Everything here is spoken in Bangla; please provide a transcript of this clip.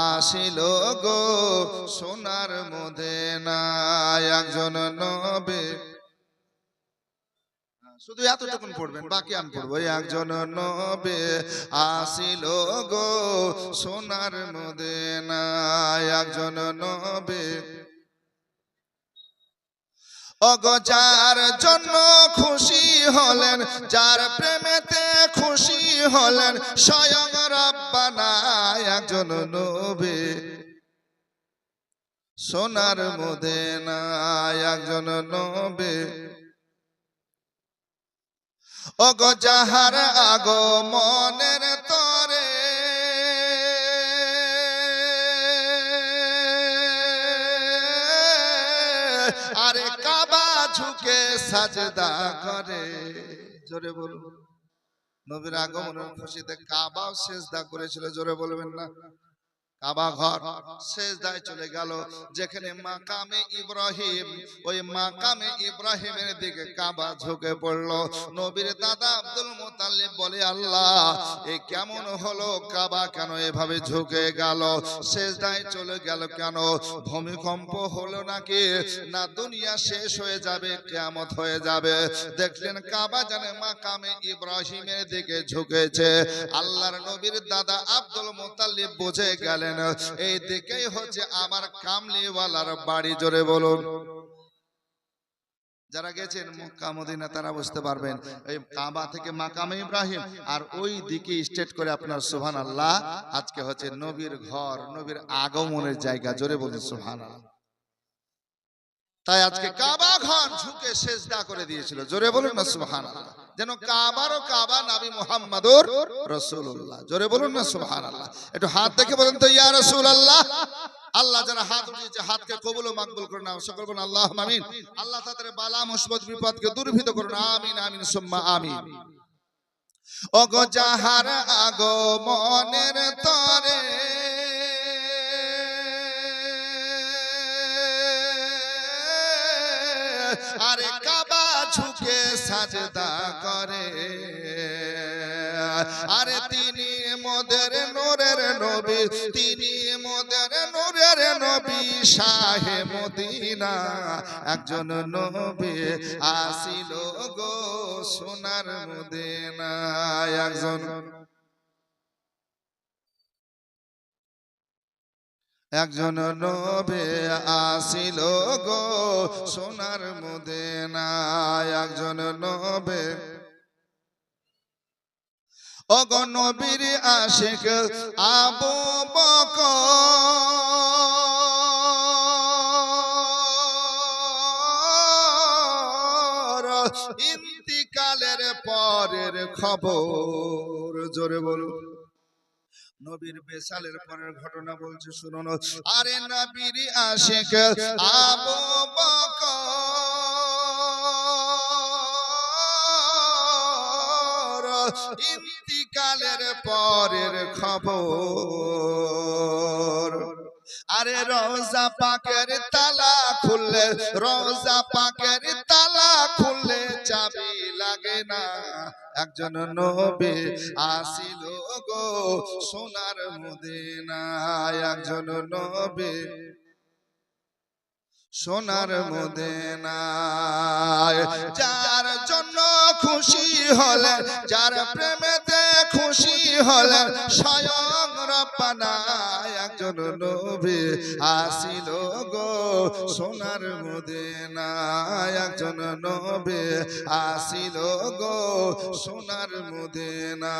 আসিল গো সোনার মদিনা একজন নবী। শুধু এতটুকুন পড়বেন, বাকি আমি পড়ব। একজন নবে আসিল গো সোনার মদিনা একজন নবে। অগো যার জন্য খুশি হলেন, যার প্রেমেতে খুশি হলেন, স্বয়ং রব্বানা একজন নবে। সোনার মদিনা একজন নবে। অগো যাহার আগো মনের তরে, আরে কাবা ঝুঁকে সাজদা করে। জোরে বলুন। নবীর আগমনের খুশিতে কাবাও সেজদা করেছিল, জোরে বলবেন না। কাবা ঘর সেজদায় চলে গেল। যেখানে মাকামে ইব্রাহিম, ওই মাকামে ইব্রাহিমের দিকে কাবা ঝুঁকে পড়ল। নবীর দাদা আব্দুল মুতাল্লিব বলে, আল্লাহ, এ কেমন হলো? কাবা কেন এভাবে ঝুঁকে গেল? সেজদায় চলে গেল কেন? ভূমিকম্প হলো নাকি? না দুনিয়া শেষ হয়ে যাবে, কেয়ামত হয়ে যাবে। দেখলেন কাবা জানে মাকামে ইব্রাহিমের দিকে ঝুঁকেছে। আল্লাহর নবীর দাদা আব্দুল মুতাল্লিব বুঝে গেলেন, এই দিকেই হচ্ছে আমার কামলিওয়ালার বাড়ি। জোরে বলুন। যারা গেছেন মক্কা মদিনা তারা বুঝতে পারবেন। এই কাবা থেকে মাকামে ইব্রাহিম। আর ওই দিকে স্টেট করে আপনার সুহান আল্লাহ আজকে হচ্ছে নবীর ঘর নবীর আগমনের জায়গা জোরে বলুন সুহান তাই আজকে কাবা ঘর ঝুঁকে সেজদা করে দিয়েছিল। জোরে বলুন না সুবহান যেন কাবারও কাবা নবী মুহাম্মাদুর রসুল্লাহ জোরে বলুন না সুবহান আল্লাহ একটু হাত দেখে বলেন তো ইয়া রসুল আল্লাহ যারা হাত উঠিয়েছে, হাতকে কবুল ও মাকবুল করুন। সকল বলুন আল্লাহ আমিন। আল্লাহ তাদের বালা, মুসিবত, বিপদকে দূরভীত করুন। আমিন আমিন, সুম্মা, আমিন। ওগো যাহার আগো মনের তরে, আরে কাবা ঝুঁকে সাজদা করে। আরে তিনি মোদের নোরের নবী, তিনি মোদের শাহে মদিনা, একজন নবী আসিল গো সোনার মদিনা একজন একজন নবে আসিল গো সোনার মদিনা একজন নবে। অগ নবীর আশেক আবু বক ইন্তিকালের পরের খবর। জোরে বলুন। নবীর বেসালের পরের ঘটনা বলছে, শুনুন। আরে নবীর আশেক আবু বকর, ইন্তিকালের পরের খবর। আরে রোজা পাকের তালা খুললে রোজা পাকের তালা খুললে চাবি লাগে না। একজন নবী আসিল গো সোনার মদিনায়। একজন নবী সোনার মদিনায়। যার জন্য খুশি হলেন যার প্রেমেতে খুশি হলেন স্বয়ং রব্বানা একজন নবী আসিল গো সোনার মদিনায় একজন নবী আসিল গো সোনার মদিনা।